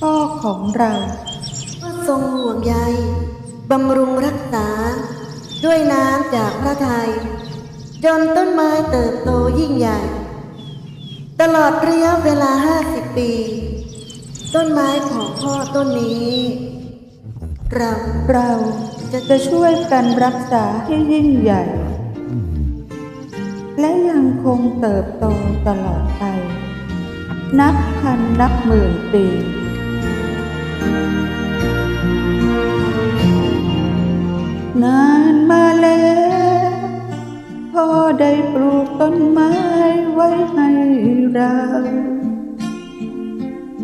พ่อของเราก็ทรงห่วงใยบำรุงรักษา ด้วยน้ำจากพระทัยจนต้นไม้เติบโตยิ่งใหญ่ ตลอดระยะเวลา50ปี ต้นไม้ของพ่อต้นนี้ เราเราจะช่วยกันรักษาให้ยิ่งใหญ่ และยังคงเติบโตตลอดไป นับพันนับหมื่นปี นานมาแล้วพ่อได้ปลูกต้นไม้ไว้ให้เรา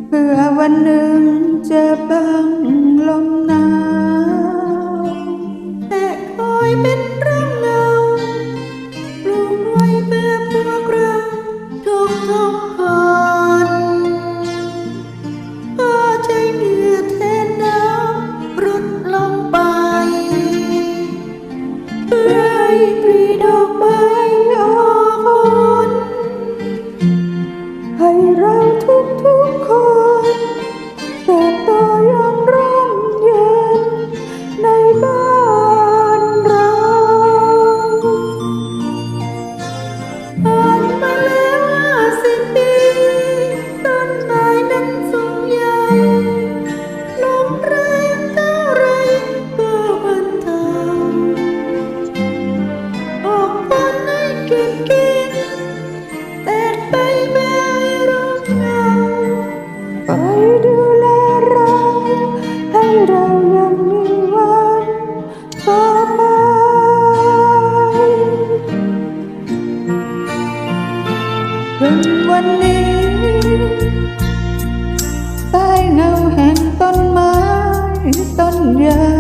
เพื่อวันหนึ่งจะบังลมหนาวแต่คอยเป็น จนวันนี้ใต้เงาแห่งต้นไม้ต้นใหญ่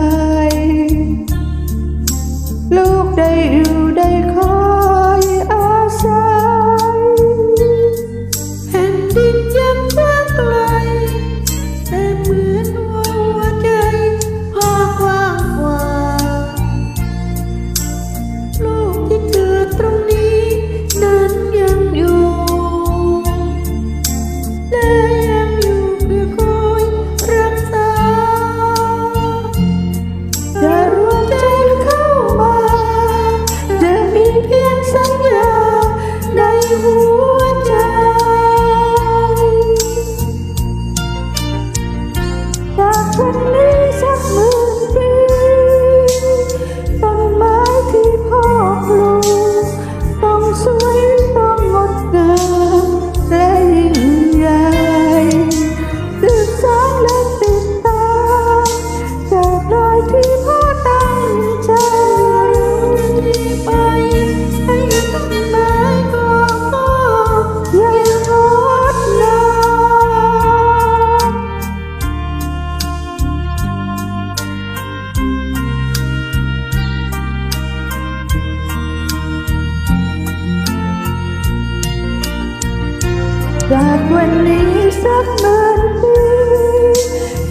จากวันนี้สักหมื่นปี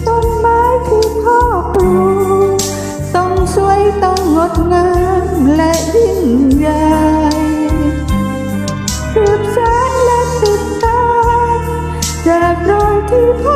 ต้นไม้ที่พ่อปลูกต้องสวยต้องงดงามและยิ่งใหญ่สืบสานและติดตามจากรอยที่พ่อ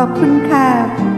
ขอบคุณค่ะ